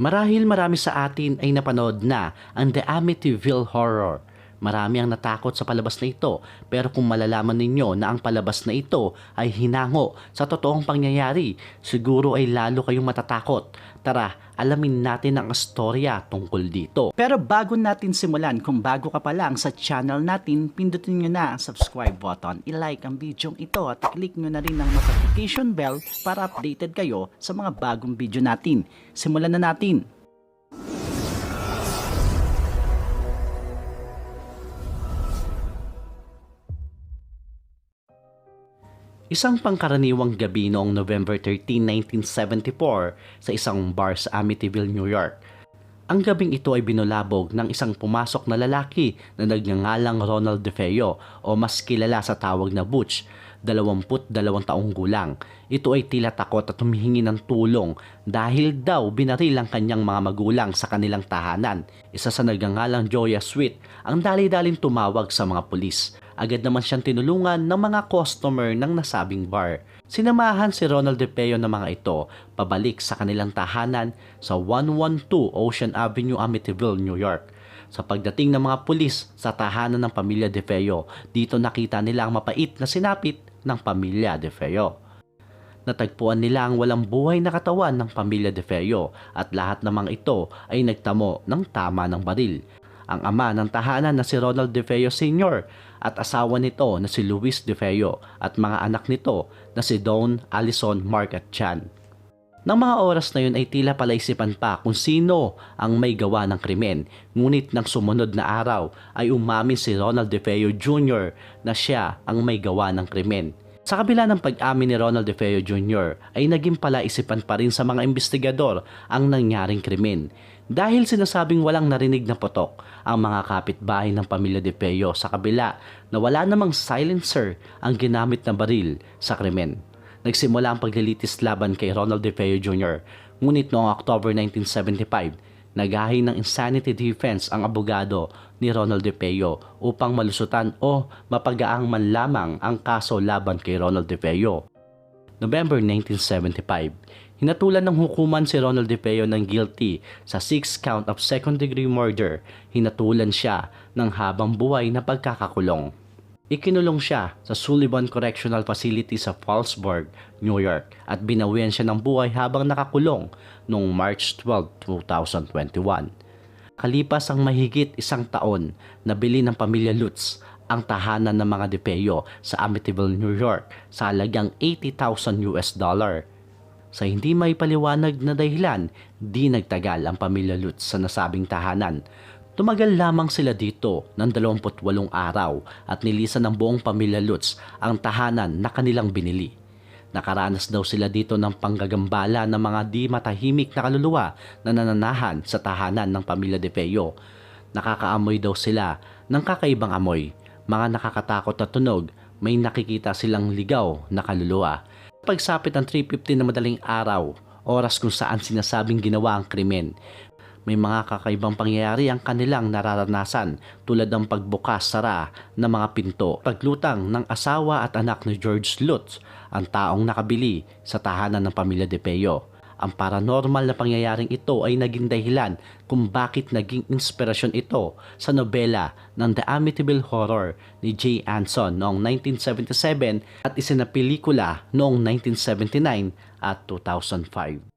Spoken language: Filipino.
Marahil marami sa atin ay napanood na ang The Amityville Horror. Marami ang natakot sa palabas na ito pero kung malalaman ninyo na ang palabas na ito ay hinango sa totoong pangyayari, siguro ay lalo kayong matatakot. Tara, alamin natin ang istorya tungkol dito. Pero bago natin simulan, kung bago ka pa lang sa channel natin, pindutin nyo na ang subscribe button, i-like ang video ito at click nyo na rin ang notification bell para updated kayo sa mga bagong video natin. Simulan na natin! Isang pangkaraniwang gabi noong November 13, 1974 sa isang bar sa Amityville, New York. Ang gabing ito ay binulabog ng isang pumasok na lalaki na nagngangalang Ronald DeFeo o mas kilala sa tawag na Butch, 22 taong gulang. Ito ay tila takot at humihingi ng tulong dahil daw binaril ang kanyang mga magulang sa kanilang tahanan. Isa sa nagngangalang Joya Sweet ang dali-daling tumawag sa mga pulis. Agad naman siyang tinulungan ng mga customer ng nasabing bar. Sinamahan si Ronald DePeo ng mga ito pabalik sa kanilang tahanan sa 112 Ocean Avenue, Amityville, New York. Sa pagdating ng mga pulis sa tahanan ng pamilya DeFeo, dito nakita nila ang mapait na sinapit ng pamilya DeFeo. Natagpuan nila ang walang buhay na katawan ng pamilya DeFeo at lahat ng mga ito ay nagtamo ng tama ng baril. Ang ama ng tahanan na si Ronald DeFeo Sr. at asawa nito na si Luis DeFeo at mga anak nito na si Dawn, Allison, Mark at Chan. Nang mga oras na yun ay tila palaisipan pa kung sino ang may gawa ng krimen. Ngunit nang sumunod na araw ay umamin si Ronald DeFeo Jr. na siya ang may gawa ng krimen. Sa kabila ng pag-amin ni Ronald DeFeo Jr. ay naging palaisipan pa rin sa mga investigador ang nangyaring krimen. Dahil sinasabing walang narinig na potok ang mga kapitbahay ng pamilya DeFeo sa kabila na wala namang silencer ang ginamit na baril sa krimen nagsimula ang paglilitis laban kay Ronald DeFeo Jr. Ngunit noong October 1975, nagahi ng insanity defense ang abogado ni Ronald DeFeo upang malusutan o mapagaang man lamang ang kaso laban kay Ronald DeFeo. November 1975, hinatulan ng hukuman si Ronald DeFeo ng guilty sa 6 count of second degree murder. Hinatulan siya ng habang buhay na pagkakakulong. Ikinulong siya sa Sullivan Correctional Facility sa Fallsburg, New York at binawian siya ng buhay habang nakakulong noong March 12, 2021. Kalipas ang mahigit isang taon, nabili ng pamilya Lutz ang tahanan ng mga DePeo sa Amityville, New York sa halagang 80,000 US dollar. Sa hindi may paliwanag na dahilan, di nagtagal ang pamilya Lutz sa nasabing tahanan Tumagal lamang sila dito ng 28 araw at nilisan ng buong pamilya Lutz ang tahanan na kanilang binili. Nakaranas daw sila dito ng panggagambala ng mga di matahimik na kaluluwa na nananahan sa tahanan ng pamilya De Feo. Nakakaamoy daw sila ng kakaibang amoy, mga nakakatakot na tunog, may nakikita silang ligaw na kaluluwa. Pagsapit ng 3.50 na madaling araw, oras kung saan sinasabing ginawa ang krimen, may mga kakaibang pangyayari ang kanilang nararanasan tulad ng pagbukas-sara ng mga pinto, paglutang ng asawa at anak ni George Lutz, ang taong nakabili sa tahanan ng pamilya De Peo. Ang paranormal na pangyayaring ito ay naging dahilan kung bakit naging inspirasyon ito sa nobela ng The Amityville Horror ni Jay Anson noong 1977 at isinapelikula noong 1979 at 2005.